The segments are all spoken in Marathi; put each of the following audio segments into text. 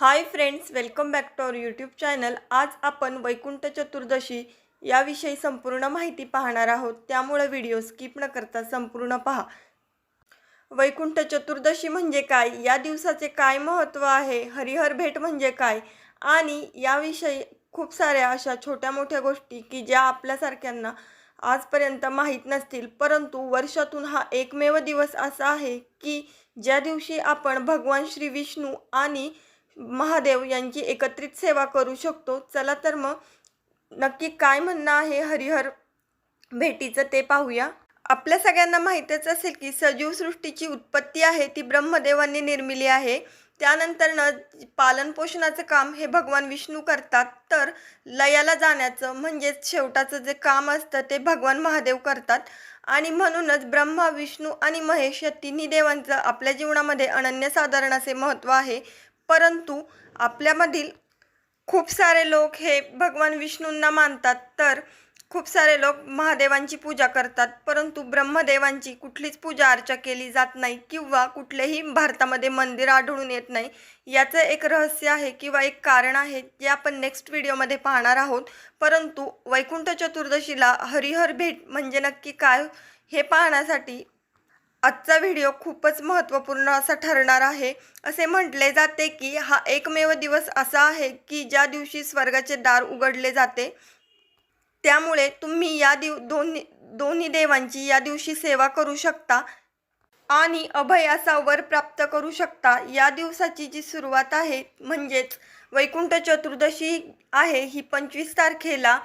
Hi friends welcome back to our YouTube channel. आज आपण वैकुंठ चतुर्दशी याविषयी संपूर्ण माहिती पाहणार आहोत. त्यामुळे व्हिडिओ स्किप न करता संपूर्ण पहा. वैकुंठ चतुर्दशी म्हणजे काय? या दिवसाचे काय महत्त्व आहे? हरिहर भेट म्हणजे काय? आणि याविषयी खूप साऱ्या अशा छोट्या मोठ्या गोष्टी की ज्या आपल्यासारख्यांना आजपर्यंत माहीत नसतील. परंतु वर्षातून हा एकमेव दिवस असा आहे की ज्या दिवशी आपण भगवान श्री विष्णू आणि महादेव यांची एकत्रित सेवा करू शकतो. चला तर मग नक्की काय म्हणणं आहे हरिहर भेटीचं ते पाहूया. आपल्या सगळ्यांना माहीतच असेल की सजीव सृष्टीची उत्पत्ती आहे ती ब्रह्मदेवांनी निर्मिली आहे. त्यानंतरनं पालनपोषणाचं काम हे भगवान विष्णू करतात. तर लयाला जाण्याचं म्हणजेच शेवटाचं जे काम असतं ते भगवान महादेव करतात. आणि म्हणूनच ब्रह्मा विष्णू आणि महेश या तिन्ही देवांचं आपल्या जीवनामध्ये अनन्यसाधारण असे महत्त्व आहे. परंतु आपल्यामधील खूप सारे लोक हे भगवान विष्णूंना मानतात तर खूप सारे लोक महादेवांची पूजा करतात. परंतु ब्रह्मदेवांची कुठलीच पूजा अर्चा केली जात नाही किंवा कुठलेही भारतामध्ये मंदिर आढळून येत नाही. याचं एक रहस्य आहे किंवा एक कारण आहे जे आपण नेक्स्ट व्हिडिओमध्ये पाहणार आहोत. परंतु वैकुंठ चतुर्दशीला हरिहर भेट म्हणजे नक्की काय हे पाहण्यासाठी आजचा व्हिडिओ खूपच महत्त्वपूर्ण असा ठरणार आहे. असे म्हटले जाते की हा एकमेव दिवस असा आहे की ज्या दिवशी स्वर्गाचे दार उघडले जाते. त्यामुळे तुम्ही या दिव दोन्ही दोन्ही देवांची या दिवशी सेवा करू शकता आणि अभय असा वर प्राप्त करू शकता. या दिवसाची जी सुरुवात आहे म्हणजेच वैकुंठ चतुर्दशी आहे ही पंचवीस तारखेला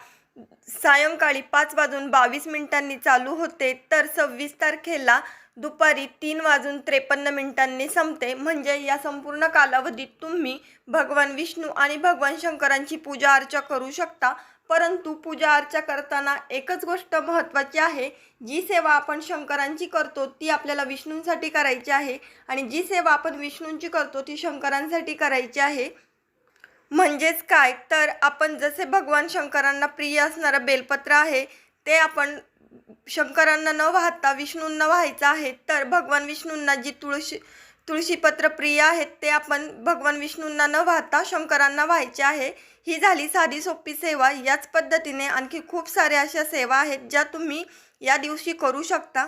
सायंकाळी पाच वाजून बावीस मिनिटांनी चालू होते. तर सव्वीस तारखेला दुपारी तीन वाजून त्रेपन्न मिनिटांनी संपते. म्हणजे या संपूर्ण कालावधीत तुम्ही भगवान विष्णू आणि भगवान शंकरांची पूजा अर्चा करू शकता. परंतु पूजा अर्चा करताना एकच गोष्ट महत्त्वाची आहे. जी सेवा आपण शंकरांची करतो ती आपल्याला विष्णूंसाठी करायची आहे. आणि जी सेवा आपण विष्णूंची करतो ती शंकरांसाठी करायची आहे. म्हणजेच काय? तर आपण जसे भगवान शंकरांना प्रिय असणारं बेलपत्र आहे ते आपण शंकरांना न वाहता विष्णूंना व्हायचं आहे तर भगवान विष्णूंना जी तुळशी तुळशीपत्र प्रिय आहेत ते आपण भगवान विष्णूंना न वाहता शंकरांना व्हायचे आहे. ही झाली साधी सोपी सेवा. याच पद्धतीने आणखी खूप साऱ्या अशा सेवा आहेत ज्या तुम्ही या दिवशी करू शकता.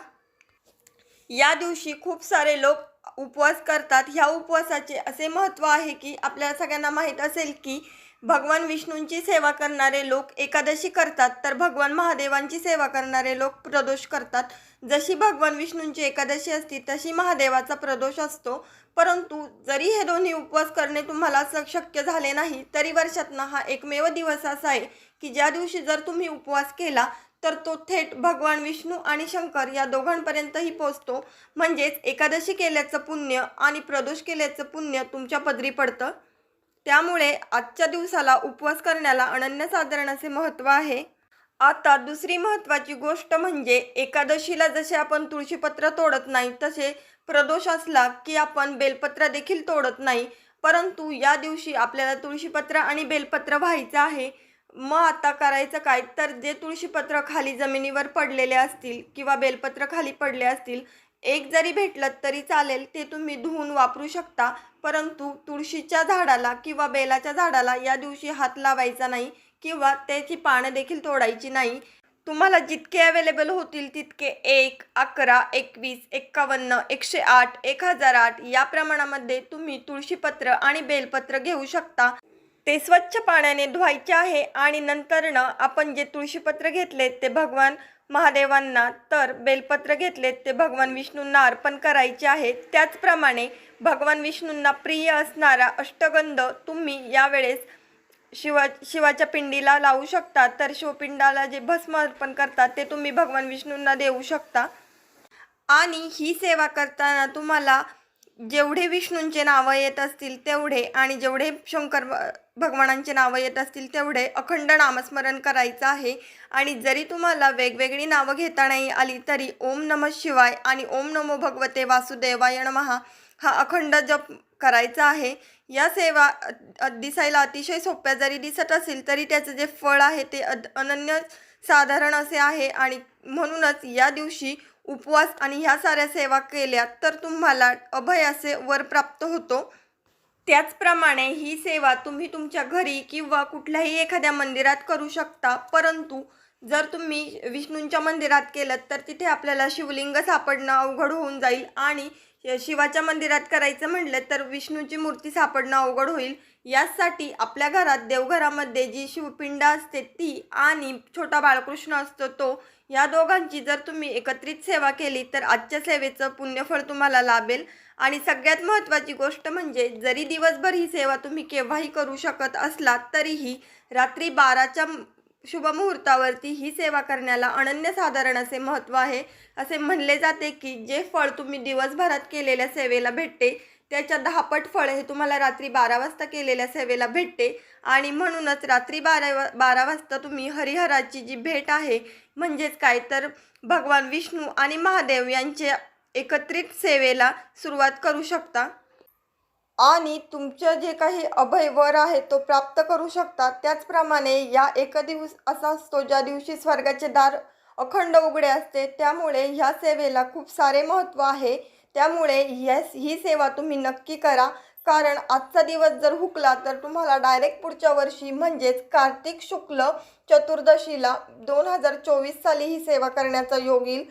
या दिवशी खूप सारे लोक उपवास करतात. ह्या उपवासाचे असे महत्त्व आहे की आपल्या सगळ्यांना माहीत असेल की भगवान विष्णूंची सेवा करणारे लोक एकादशी करतात तर भगवान महादेवांची सेवा करणारे लोक प्रदोष करतात. जशी भगवान विष्णूंची एकादशी असती तशी महादेवाचा प्रदोष असतो. परंतु जरी हे दोन्ही उपवास करणे तुम्हाला शक्य झाले नाही तरी वर्षातनं हा एकमेव दिवस असा आहे की ज्या दिवशी जर तुम्ही उपवास केला तर तो थेट भगवान विष्णू आणि शंकर या दोघांपर्यंतही पोचतो. म्हणजेच एकादशी केल्याचं पुण्य आणि प्रदोष केल्याचं पुण्य तुमच्या पदरी पडतं. त्यामुळे आजच्या दिवसाला उपवास करण्याला अनन्यसाधारण असे महत्त्व आहे. आता दुसरी महत्त्वाची गोष्ट म्हणजे एकादशीला जसे आपण तुळशीपत्र तोडत नाही तसे प्रदोष असला की आपण बेलपत्र देखील तोडत नाही. परंतु या दिवशी आपल्याला तुळशीपत्र आणि बेलपत्र व्हायचं आहे. मग आता करायचं काय? तर जे तुळशीपत्र खाली जमिनीवर पडलेले असतील किंवा बेलपत्र खाली पडले असतील एक जरी भेटलं तरी चालेल ते तुम्ही धुवून वापरू शकता. परंतु तुळशीच्या झाडाला किंवा बेलाच्या झाडाला या दिवशी हात लावायचा नाही किंवा त्याची पानं देखील तोडायची नाही. तुम्हाला जितके अवेलेबल होतील तितके एक अकरा एकवीस एक्कावन्न एकशे आठ एक हजार आठ या प्रमाणामध्ये तुम्ही तुळशीपत्र आणि बेलपत्र घेऊ शकता. ते स्वच्छ पाण्याने धुवायचे आहे आणि नंतरनं आपण जे तुळशीपत्र घेतले ते भगवान महादेवांना तर बेलपत्र घेतलेत ते भगवान विष्णूंना अर्पण करायचे आहे त्याचप्रमाणे भगवान विष्णूंना प्रिय असणारा अष्टगंध तुम्ही यावेळेस शिवा शिवाच्या पिंडीला लावू शकता. तर शिवपिंडाला जे भस्म अर्पण करतात ते तुम्ही भगवान विष्णूंना देऊ शकता. आणि ही सेवा करताना तुम्हाला जेवढे विष्णूंचे नावं येत असतील तेवढे आणि जेवढे शंकर भगवानांचे नावं येत असतील तेवढे अखंड नामस्मरण करायचं आहे. आणि जरी तुम्हाला वेगवेगळी नावं घेता नाही आली तरी ओम नमः शिवाय आणि ओम नमो भगवते वासुदेवाय नमः हा अखंड जप करायचा आहे. या सेवा दिसायला अतिशय सोप्या जरी दिसत असेल तरी त्याचं जे फळ आहे ते अद अनन्य साधारण असे आहे. आणि म्हणूनच या दिवशी उपवास आणि ह्या साऱ्या सेवा केल्या तर तुम्हाला अभय असे वर प्राप्त होतो. त्याचप्रमाणे ही सेवा तुम्ही तुमच्या घरी किंवा कुठल्याही एखाद्या मंदिरात करू शकता. परंतु जर तुम्ही विष्णूंच्या मंदिरात केलं तर तिथे आपल्याला शिवलिंग सापडणं अवघड होऊन जाईल आणि शिवाच्या मंदिरात करायचं म्हटलं तर विष्णूची मूर्ती सापडणं अवघड होईल. यासाठी आपल्या घरात देवघरामध्ये जी शिवपिंड असते ती आणि छोटा बाळकृष्ण असतो तो या दोघांची जर तुम्ही एकत्रित सेवा केली तर आजच्या सेवेचं पुण्यफळ तुम्हाला लाभेल. आणि सगळ्यात महत्त्वाची गोष्ट म्हणजे जरी दिवसभर ही सेवा तुम्ही केव्हाही करू शकत असलात तरीही रात्री बाराच्या शुभमुहूर्तावरती ही सेवा करण्याला अनन्यसाधारण असे महत्त्व आहे. असे म्हणले जाते की जे फळ तुम्ही दिवसभरात केलेल्या सेवेला भेटते त्याच्या दहापट फळ हे तुम्हाला रात्री बारा वाजता केलेल्या सेवेला भेटते आणि म्हणूनच रात्री बारा वा बारा वाजता तुम्ही हरिहराची जी भेट आहे म्हणजेच काय तर भगवान विष्णू आणि महादेव यांच्या एकत्रित सेवेला सुरुवात करू शकता. आणि तुमचं जे काही अभय वर आहे तो प्राप्त करू शकता त्याचप्रमाणे या एक दिवस असा असतो ज्या दिवशी स्वर्गाचे दार अखंड उघडे असते. त्यामुळे ह्या सेवेला खूप सारे महत्त्व आहे. त्यामुळे यस ही सेवा तुम्ही नक्की करा. कारण आजचा दिवस जर हुकला तर तुम्हाला डायरेक्ट पुढच्या वर्षी म्हणजेच कार्तिक शुक्ल चतुर्दशीला दोन हजार चोवीस साली ही सेवा करण्याचा योग येईल.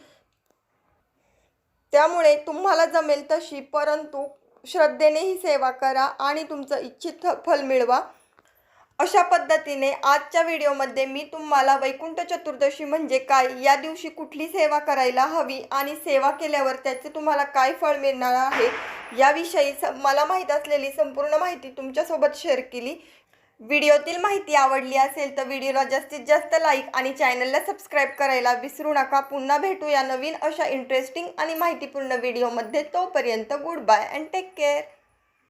त्यामुळे तुम्हाला जमेल तशी परंतु श्रद्धेने ही सेवा करा आणि तुमचं इच्छित फल मिळवा. अशा पद्धतीने आजच्या व्हिडिओमध्ये मी तुम्हाला वैकुंठ चतुर्दशी म्हणजे काय या दिवशी कुठली सेवा करायला हवी आणि सेवा केल्यावर त्याचे तुम्हाला काय फळ मिळणार आहे याविषयी स मला माहीत असलेली संपूर्ण माहिती तुमच्यासोबत शेअर केली. व्हिडिओतील माहिती आवडली असेल तर व्हिडिओला जास्तीत जास्त लाईक आणि चॅनलला सबस्क्राईब करायला विसरू नका. पुन्हा भेटूया नवीन अशा इंटरेस्टिंग आणि माहितीपूर्ण व्हिडिओमध्ये तोपर्यंत good bye and take care